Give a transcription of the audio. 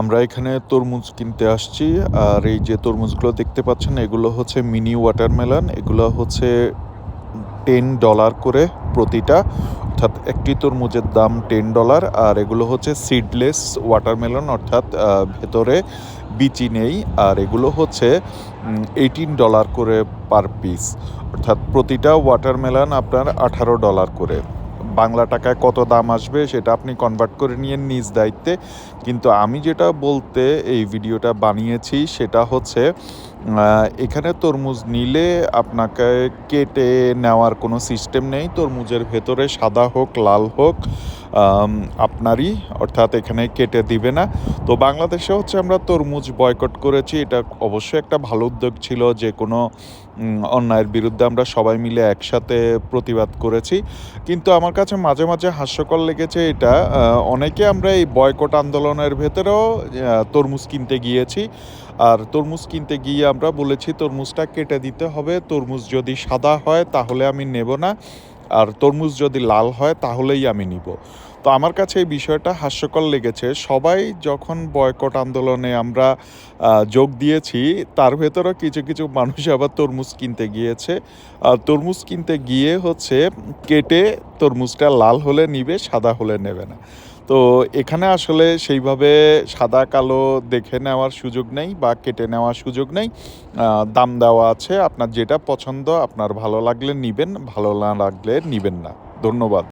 আমরা এখানে তরমুজ কিনতে আসছি, আর এই যে তরমুজগুলো দেখতে পাচ্ছেন, এগুলো হচ্ছে মিনি ওয়াটারমেলন, এগুলো হচ্ছে টেন ডলার করে প্রতিটা। অর্থাৎ একটি তরমুজের দাম টেন ডলার, আর এগুলো হচ্ছে সিডলেস ওয়াটারমেলন, অর্থাৎ ভেতরে বিচি নেই, আর এগুলো হচ্ছে এইটিন ডলার করে পার পিস অর্থাৎ প্রতিটা ওয়াটারমেলন আপনার আঠারো ডলার করে। বাংলা টাকায় কত দাম আসবে সেটা আপনি কনভার্ট করে নিয়ে নিজ দায়িত্বে। কিন্তু আমি যেটা বলতে এই ভিডিওটা বানিয়েছি সেটা হচ্ছে এখানে তরমুজ নিলে আপনাকে কেটে নেওয়ার কোনো সিস্টেম নেই। তরমুজের ভেতরে সাদা হোক, লাল হোক আপনারই, অর্থাৎ এখানে কেটে দিবে না। তো বাংলাদেশে হচ্ছে আমরা তরমুজ বয়কট করেছি। এটা অবশ্যই একটা ভালো উদ্যোগ ছিল যে কোনো অন্যায়ের বিরুদ্ধে আমরা সবাই মিলে একসাথে প্রতিবাদ করেছি। কিন্তু আমার কাছে মাঝে মাঝে হাস্যকর লেগেছে এটা অনেকে আমরা এই বয়কট আন্দোলনের ভেতরেও তরমুজ কিনতে গিয়েছি। আর তরমুজ কিনতে গিয়ে আমরা বলেছি, তরমুজটা কেটে দিতে হবে। তরমুজ যদি সাদা হয়, তাহলে আমি নেব না। আর তরমুজ যদি লাল হয়, তাহলেই আমি নিব। তো আমার কাছে এই বিষয়টা হাস্যকর লেগেছে। সবাই যখন বয়কট আন্দোলনে আমরা যোগ দিয়েছি, তার ভেতরেও কিছু কিছু মানুষ আবার তরমুজ কিনতে গিয়েছে। আর তরমুজ কিনতে গিয়ে হচ্ছে কেটে তরমুজটা লাল হলে নিবে, সাদা হলে নেবে না। তো এখানে আসলে সেইভাবে সাদা, কালো দেখে নেওয়ার সুযোগ নেই বা কেটে নেওয়ার সুযোগ নেই। দাম দেওয়া আছে। আপনার যেটা পছন্দ, আপনার ভালো লাগলে নিবেন, ভালো না লাগলে নিবেন না। ধন্যবাদ।